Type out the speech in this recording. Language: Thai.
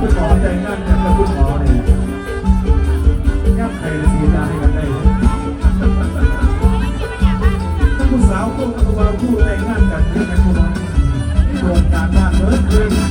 คุณหมอใจนั่นนั่นกับคุณหมอเนี่ยแย่ำไข่สีดาให้กันได้ผู้สาวต้องกับว่าผู้แต่งงานกันนี่นะคุณหมอโครงการบ้านเลิศเลย